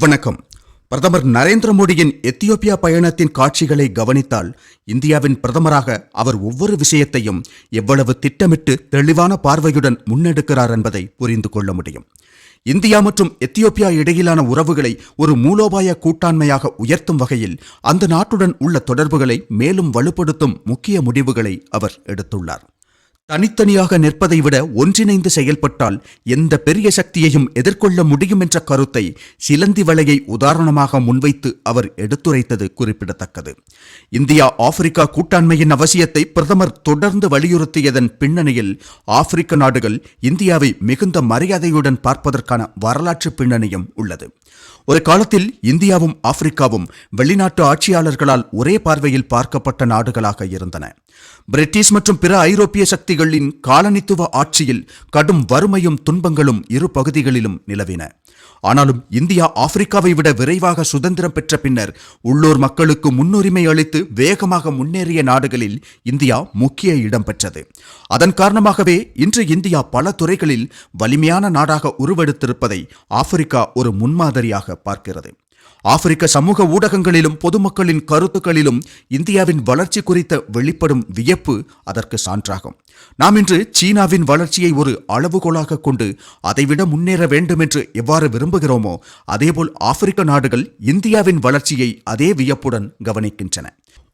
வணக்கம். பிரதமர் நரேந்திர மோடியின் எத்தியோப்பியா பயணத்தின் காட்சிகளை கவனித்தால் இந்தியாவின் பிரதமராக அவர் ஒவ்வொரு விஷயத்தையும் எவ்வளவு திட்டமிட்டு தெளிவான பார்வையுடன் முன்னெடுக்கிறார் என்பதை புரிந்து கொள்ள முடியும். இந்தியா மற்றும் எத்தியோப்பியா இடையிலான உறவுகளை ஒரு மூலோபாய கூட்டாண்மையாக உயர்த்தும் வகையில் அந்த நாட்டுடன் உள்ள தொடர்புகளை மேலும் வலுப்படுத்தும் முக்கிய முடிவுகளை அவர் எடுத்துள்ளார். தனித்தனியாக நிற்பதை விட ஒன்றிணைந்து செயல்பட்டால் எந்த பெரிய சக்தியையும் எதிர்கொள்ள முடியும் என்ற கருத்தை சிலந்தி வலையை உதாரணமாக முன்வைத்து அவர் எடுத்துரைத்தது குறிப்பிடத்தக்கது. இந்தியா ஆப்பிரிக்கா கூட்டாண்மையின் அவசியத்தை பிரதமர் தொடர்ந்து வலியுறுத்தியதன் பின்னணியில் ஆப்பிரிக்க நாடுகள் இந்தியாவை மிகுந்த மரியாதையுடன் பார்ப்பதற்கான வரலாற்று பின்னணியும் உள்ளது. ஒரு காலத்தில் இந்தியாவும் ஆப்பிரிக்காவும் வெளிநாட்டு ஆட்சியாளர்களால் ஒரே பார்வையில் பார்க்கப்பட்ட நாடுகளாக இருந்தன. பிரிட்டிஷ் மற்றும் பிற ஐரோப்பிய சக்திகளின் காலனித்துவ ஆட்சியில் கடும் வறுமையும் துன்பங்களும் இரு பகுதிகளிலும் நிலவின. ஆனாலும் இந்தியா ஆப்பிரிக்காவை விட விரைவாக சுதந்திரம் பெற்ற பின்னர் உள்ளூர் மக்களுக்கு முன்னுரிமை அளித்து வேகமாக முன்னேறிய நாடுகளில் இந்தியா முக்கிய இடம் பெற்றது. அதன் காரணமாகவே இன்று இந்தியா பல துறைகளில் வலிமையான நாடாக உருவெடுத்திருப்பதை ஆப்பிரிக்கா ஒரு முன்மாதிரியாக பார்க்கிறது. ஆப்பிரிக்க சமூக ஊடகங்களிலும் பொதுமக்களின் கருத்துக்களிலும் இந்தியாவின் வளர்ச்சி குறித்த வெளிப்படும் வியப்பு அதற்கு சான்றாகும். நாம் இன்று சீனாவின் வளர்ச்சியை ஒரு அளவுகோலாக கொண்டு அதைவிட முன்னேற வேண்டும் என்று எவ்வாறு விரும்புகிறோமோ அதேபோல் ஆப்பிரிக்க நாடுகள் இந்தியாவின் வளர்ச்சியை அதே வியப்புடன் கவனிக்கின்றன.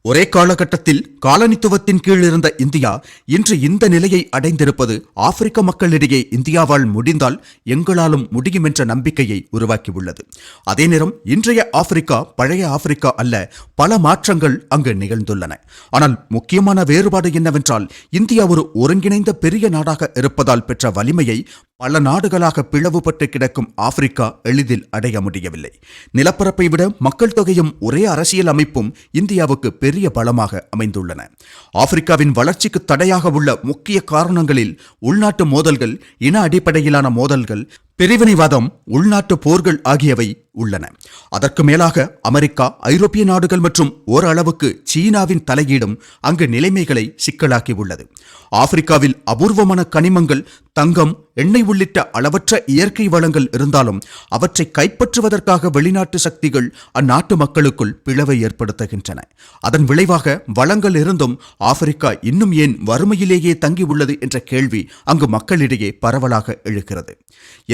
ஒரே காலகட்டத்தில் காலனித்துவத்தின் கீழ் இருந்த இந்தியா இன்று இந்த நிலையை அடைந்திருப்பது ஆப்பிரிக்க மக்களிடையே இந்தியாவால் முடிந்தால் எங்களாலும் முடியும் என்ற நம்பிக்கையை உருவாக்கியுள்ளது. அதே நேரம் இன்றைய ஆப்பிரிக்கா பழைய ஆப்பிரிக்கா அல்ல பல மாற்றங்கள் அங்கு நிகழ்ந்துள்ளன. ஆனால் முக்கியமான வேறுபாடு என்னவென்றால் இந்தியா ஒரு ஒருங்கிணைந்த பெரிய நாடாக இருப்பதால் பெற்ற வலிமையை பல நாடுகளாக பிளவுபட்டு கிடக்கும் ஆப்பிரிக்கா எளிதில் அடைய முடியவில்லை. நிலப்பரப்பை விட மக்கள் தொகையும் ஒரே அரசியல் அமைப்பும் இந்தியாவுக்கு பெரிய பலமாக அமைந்துள்ளன. ஆப்பிரிக்காவின் வளர்ச்சிக்கு தடையாக உள்ள முக்கிய காரணங்களில் உள்நாட்டு மோதல்கள் இன அடிப்படையிலான மோதல்கள் பிரிவினைவாதம் உள்நாட்டு போர்கள் ஆகியவை உள்ளன. அதற்கு மேலாக அமெரிக்கா ஐரோப்பிய நாடுகள் மற்றும் ஓரளவுக்கு சீனாவின் தலையீடும் அங்கு நிலைமைகளை சிக்கலாக்கி உள்ளது ஆப்பிரிக்காவில் அபூர்வமான கனிமங்கள் தங்கம் எண்ணெய் உள்ளிட்ட அளவற்ற இயற்கை வளங்கள் இருந்தாலும் அவற்றை கைப்பற்றுவதற்காக வெளிநாட்டு சக்திகள் அந்நாட்டு மக்களுக்குள் பிளவை ஏற்படுத்துகின்றன. அதன் விளைவாக வளங்கள் இருந்தும் ஆப்பிரிக்கா இன்னும் ஏன் வறுமையிலேயே தங்கி உள்ளது என்ற கேள்வி அங்கு மக்களிடையே பரவலாக எழுகிறது.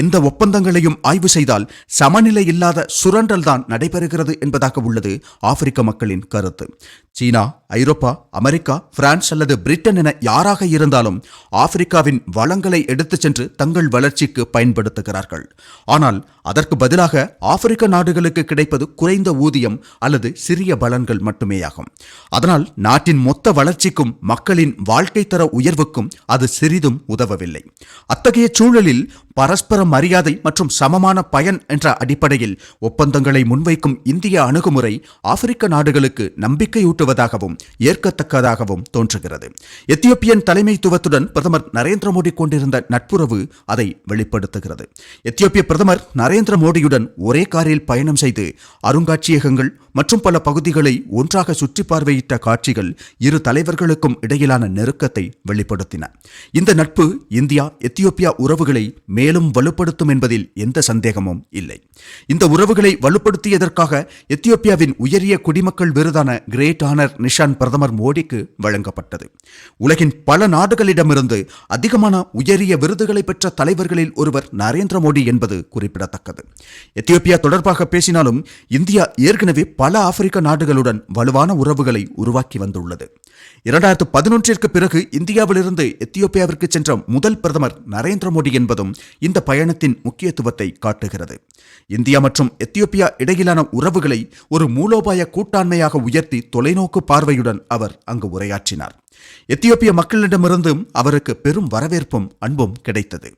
எந்த ஒப்பந்தங்களையும் ஆய்வு செய்தால் சமநிலை இல்லாத சுரண்டல் தான் நடைபெறுகிறது என்பதாக உள்ளது ஆப்பிரிக்க மக்களின் கருத்து. சீனா ஐரோப்பா அமெரிக்கா பிரான்ஸ் அல்லது பிரிட்டன் என யாராக இருந்தாலும் ஆப்பிரிக்காவின் வளங்களை எடுத்துச் சென்று தங்கள் வளர்ச்சிக்கு பயன்படுத்துகிறார்கள். ஆனால் அதற்கு பதிலாக ஆப்பிரிக்க நாடுகளுக்கு கிடைப்பது குறைந்த ஊதியம் அல்லது சிறிய பலன்கள் மட்டுமேயாகும். அதனால் நாட்டின் மொத்த வளர்ச்சிக்கும் மக்களின் வாழ்க்கை தர உயர்வுக்கும் அது சிறிதும் உதவவில்லை. அத்தகைய சூழலில் பரஸ்பர மரியாதை மற்றும் சமமான பயன் என்ற அடிப்படையில் ஒப்பந்தங்களை முன்வைக்கும் இந்திய அணுகுமுறை ஆப்பிரிக்க நாடுகளுக்கு நம்பிக்கையூட்டுவதாகவும் ஏற்கத்தக்கதாகவும் தோன்றுகிறது. எத்தியோப்பியன் தலைமைத்துவத்துடன் பிரதமர் நரேந்திர மோடி கொண்டிருந்த நட்புறவு அதை வெளிப்படுத்துகிறது. எத்தியோப்பிய பிரதமர் நரேந்திர மோடியுடன் ஒரே காரில் பயணம் செய்து அருங்காட்சியகங்கள் மற்றும் பல பகுதிகளை ஒன்றாக சுற்றி பார்வையிட்ட காட்சிகள் இரு தலைவர்களுக்கும் இடையிலான நெருக்கத்தை வெளிப்படுத்தின. இந்த நட்பு இந்தியா எத்தியோப்பியா உறவுகளை மேலும் வலுப்படுத்தும் என்பதில் எந்த சந்தேகமும் இல்லை. இந்த உறவுகளை வலுப்படுத்தியதற்காக எத்தியோப்பியாவின் உயரிய குடிமக்கள் விருதான கிரேட் ஆனர் நிஷான் பிரதமர் மோடிக்கு வழங்கப்பட்டது. உலகின் பல நாடுகளிடமிருந்து அதிகமான உயரிய விருதுகளை பெற்ற தலைவர்களில் ஒருவர் நரேந்திர மோடி என்பது குறிப்பிடத்தக்கது. எத்தியோப்பியா தொடர்பாக பேசினாலும் இந்தியா ஏற்கனவே பல ஆப்பிரிக்க நாடுகளுடன் வலுவான உறவுகளை உருவாக்கி வந்துள்ளது. இரண்டாயிரத்து பதினொன்றிற்கு பிறகு இந்தியாவிலிருந்து எத்தியோப்பியாவிற்கு சென்ற முதல் பிரதமர் நரேந்திர மோடி என்பதும் இந்த பயணத்தின் முக்கியத்துவத்தை காட்டுகிறது. இந்தியா மற்றும் எத்தியோப்பியா இடையிலான உறவுகளை ஒரு மூலோபாய கூட்டாண்மையாக உயர்த்தி தொலைநோக்கு பார்வையுடன் அவர் அங்கு உரையாற்றினார். எத்தியோப்பிய மக்களிடமிருந்தும் அவருக்கு பெரும் வரவேற்பும் அன்பும் கிடைத்தது.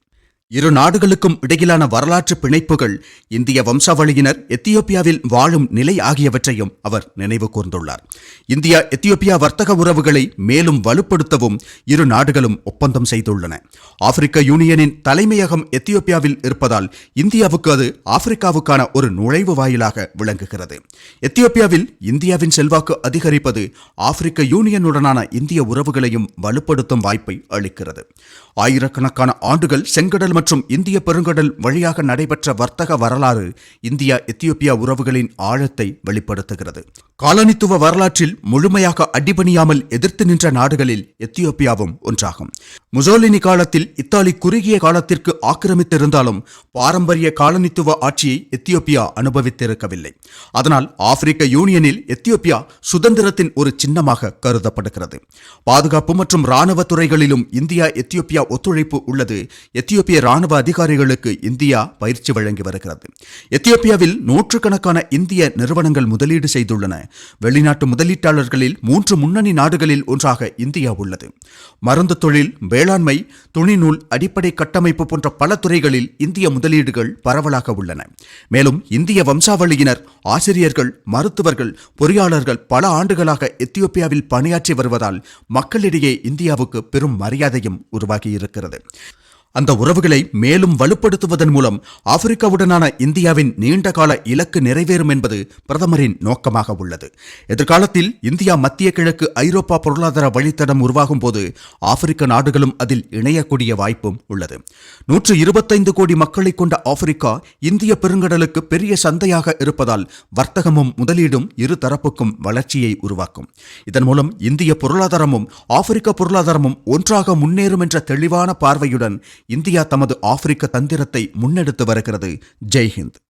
இரு நாடுகளுக்கும் இடையிலான வரலாற்று பிணைப்புகள் இந்திய வம்சாவளியினர் எத்தியோப்பியாவில் வாழும் நிலை ஆகியவற்றையும் அவர் நினைவு கூர்ந்துள்ளார். இந்தியா எத்தியோப்பியா வர்த்தக உறவுகளை மேலும் வலுப்படுத்தவும் இரு நாடுகளும் ஒப்பந்தம் செய்துள்ளன. ஆப்பிரிக்க யூனியனின் தலைமையகம் எத்தியோப்பியாவில் இருப்பதால் இந்தியாவுக்கு அது ஆப்பிரிக்காவுக்கான ஒரு நுழைவு வாயிலாக விளங்குகிறது. எத்தியோப்பியாவில் இந்தியாவின் செல்வாக்கு அதிகரிப்பது ஆப்பிரிக்க யூனியனுடனான இந்திய உறவுகளையும் வலுப்படுத்தும் வாய்ப்பை அளிக்கிறது. ஆயிரக்கணக்கான ஆண்டுகள் செங்கடல் கடல் மற்றும் இந்திய பெருங்கடல் வழியாக நடைபெற்ற வர்த்தக வரலாறு இந்தியா எத்தியோப்பியா உறவுகளின் ஆழத்தை வெளிப்படுத்துகிறது. காலனித்துவ வரலாற்றில் முழுமையாக அடிபணியாமல் எதிர்த்து நின்ற நாடுகளில் எத்தியோப்பியாவும் ஒன்றாகும். முசோலினி காலத்தில் இத்தாலி குறுகிய காலத்திற்கு ஆக்கிரமித்திருந்தாலும் பாரம்பரிய காலனித்துவ ஆட்சியை எத்தியோப்பியா அனுபவித்திருக்கவில்லை. அதனால் ஆப்பிரிக்க யூனியனில் எத்தியோப்பியா சுதந்திரத்தின் ஒரு சின்னமாக கருதப்படுகிறது. பாதுகாப்பு மற்றும் இராணுவ துறைகளிலும் இந்தியா எத்தியோப்பியா ஒத்துழைப்பு உள்ளது. எத்தியோப்பிய இராணுவ அதிகாரிகளுக்கு இந்தியா பயிற்சி வழங்கி வருகிறது. எத்தியோப்பியாவில் நூற்றுக்கணக்கான இந்திய நிறுவனங்கள் முதலீடு செய்துள்ளன. வெளிநாட்டு முதலீட்டாளர்களில் மூன்று முன்னணி நாடுகளில் ஒன்றாக இந்தியா உள்ளது. மருந்து தொழில் வேளாண்மை துணிநூல் அடிப்படை கட்டமைப்பு போன்ற பல துறைகளில் இந்திய முதலீடுகள் பரவலாக உள்ளன. மேலும் இந்திய வம்சாவளியினர் ஆசிரியர்கள் மருத்துவர்கள் பொறியாளர்கள் பல ஆண்டுகளாக எத்தியோப்பியாவில் பணியாற்றி வருவதால் மக்களிடையே இந்தியாவுக்கு பெரும் மரியாதையும் உருவாகியிருக்கிறது. அந்த உறவுகளை மேலும் வலுப்படுத்துவதன் மூலம் ஆப்பிரிக்காவுடனான இந்தியாவின் நீண்டகால இலக்கு நிறைவேறும் என்பது பிரதமரின் நோக்கமாக உள்ளது. எதிர்காலத்தில் இந்தியா மத்திய கிழக்கு ஐரோப்பா பொருளாதார வழித்தடம் உருவாகும் போது ஆப்பிரிக்க நாடுகளும் அதில் இணையக்கூடிய வாய்ப்பும் உள்ளது. நூற்று இருபத்தைந்து கோடி மக்களை கொண்ட ஆப்பிரிக்கா இந்திய பெருங்கடலுக்கு பெரிய சந்தையாக இருப்பதால் வர்த்தகமும் முதலீடும் இரு தரப்புக்கும் வளர்ச்சியை உருவாக்கும். இதன் மூலம் இந்திய பொருளாதாரமும் ஆப்பிரிக்க பொருளாதாரமும் ஒன்றாக முன்னேறும் என்ற தெளிவான பார்வையுடன் இந்தியா தமது ஆப்பிரிக்க தந்திரத்தை முன்னெடுத்து வருகிறது. ஜெய்ஹிந்த்.